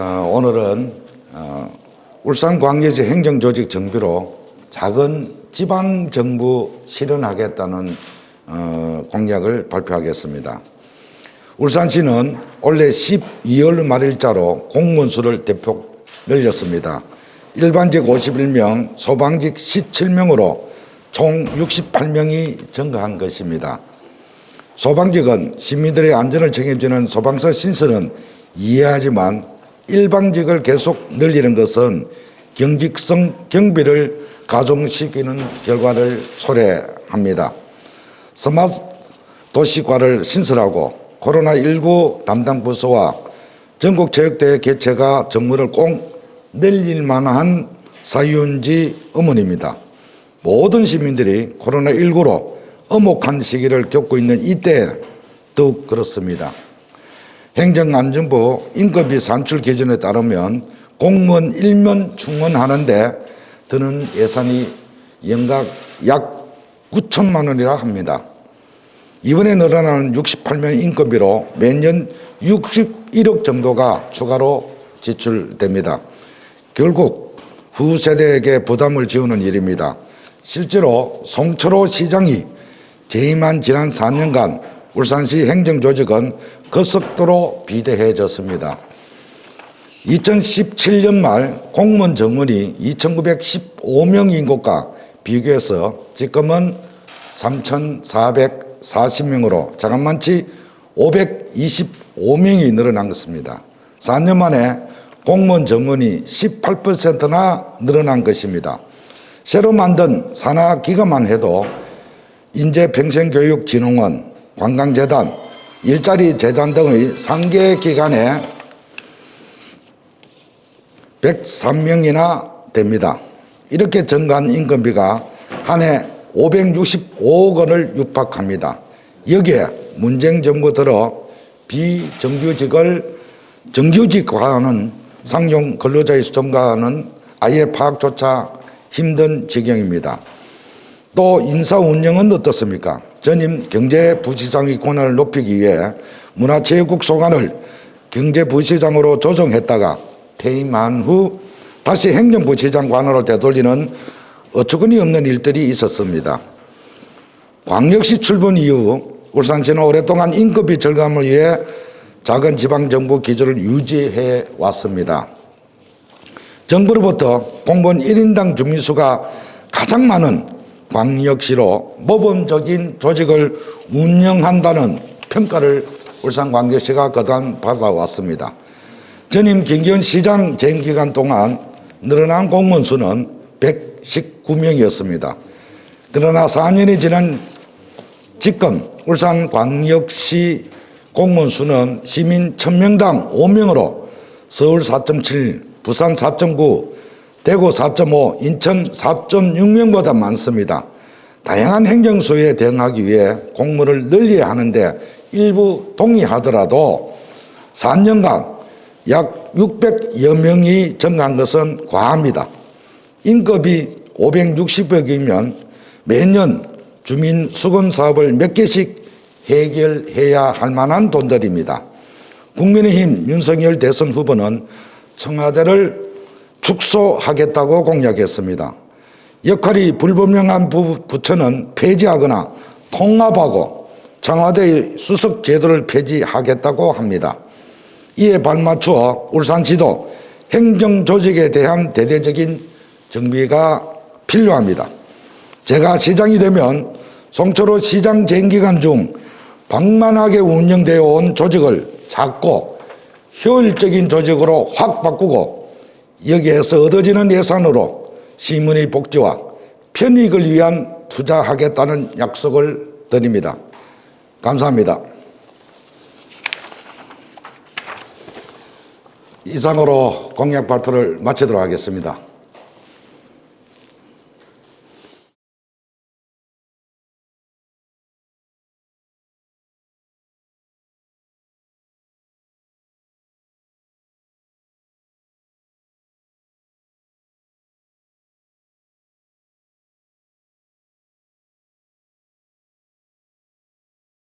어, 오늘은 어, 울산광역시 행정조직 정비로 작은 지방정부 실현하겠다는 어, 공약을 발표하겠습니다. 울산시는 올해 12월 말일자로 공무원 수를 대폭 늘렸습니다. 일반직 51명, 소방직 17명으로 총 68명이 증가한 것입니다. 소방직은 시민들의 안전을 책임지는 소방서 신설은 이해하지만 일방직을 계속 늘리는 것은 경직성 경비를 가중시키는 결과를 초래합니다. 스마트 도시과를 신설하고 코로나19 담당 부서와 전국체육대회 개최가 정무를 꼭 늘릴 만한 사유인지 의문입니다. 모든 시민들이 코로나19로 엄혹한 시기를 겪고 있는 이때 더욱 그렇습니다. 행정안전부 인건비 산출 기준에 따르면 공무원 일면 충원하는데 드는 예산이 연각 약 9천만 원이라 합니다. 이번에 늘어나는 68명 인건비로 매년 61억 정도가 추가로 지출됩니다. 결국 후세대에게 부담을 지우는 일입니다. 실제로 송철호 시장이 재임한 지난 4년간 울산시 행정조직은 급속도로 비대해졌습니다. 2017년 말 공무원 정원이 2,915명인 것과 비교해서 지금은 3,440명으로 자간만치 525명이 늘어난 것입니다. 4년 만에 공무원 정원이 18%나 늘어난 것입니다. 새로 만든 산하기관만 해도 인재평생교육진흥원, 관광재단, 일자리 재단 등의 상계 기관에 103명이나 됩니다. 이렇게 증가한 인건비가 한 해 565억 원을 육박합니다. 여기에 문재인 정부 들어 비정규직을 정규직화하는 상용 근로자의 수정과는 아예 파악조차 힘든 지경입니다. 또 인사 운영은 어떻습니까? 전임 경제부시장의 권한을 높이기 위해 문화체육국 소관을 경제부시장으로 조정했다가 퇴임한 후 다시 행정부시장 관할을 되돌리는 어처구니 없는 일들이 있었습니다. 광역시 출범 이후 울산시는 오랫동안 인건비 절감을 위해 작은 지방정부 기조를 유지해 왔습니다. 정부로부터 공무원 1인당 주민수가 가장 많은 광역시로 모범적인 조직을 운영한다는 평가를 울산광역시가 그동안 받아왔습니다. 전임 김기현 시장 재임 기간 동안 늘어난 공무원 수는 119명이었습니다. 그러나 4년이 지난 지금 울산광역시 공무원 수는 시민 1000명당 5명으로 서울 4.7, 부산 4.9, 대구 4.5, 인천 4.6명보다 많습니다. 다양한 행정소에 대응하기 위해 공무를 늘려야 하는데 일부 동의하더라도 4년간 약 600여 명이 증가한 것은 과합니다. 인건비 560억이면 매년 주민 수건 사업을 몇 개씩 해결해야 할 만한 돈들입니다. 국민의힘 윤석열 대선 후보는 청와대를 축소하겠다고 공약했습니다. 역할이 불분명한 부, 부처는 폐지하거나 통합하고 청와대의 수석 제도를 폐지하겠다고 합니다. 이에 발맞추어 울산시도 행정조직에 대한 대대적인 정비가 필요합니다. 제가 시장이 되면 송철호 시장 재임기간 중 방만하게 운영되어 온 조직을 작고 효율적인 조직으로 확 바꾸고 여기에서 얻어지는 예산으로 시민의 복지와 편익을 위한 투자하겠다는 약속을 드립니다. 감사합니다. 이상으로 공약 발표를 마치도록 하겠습니다.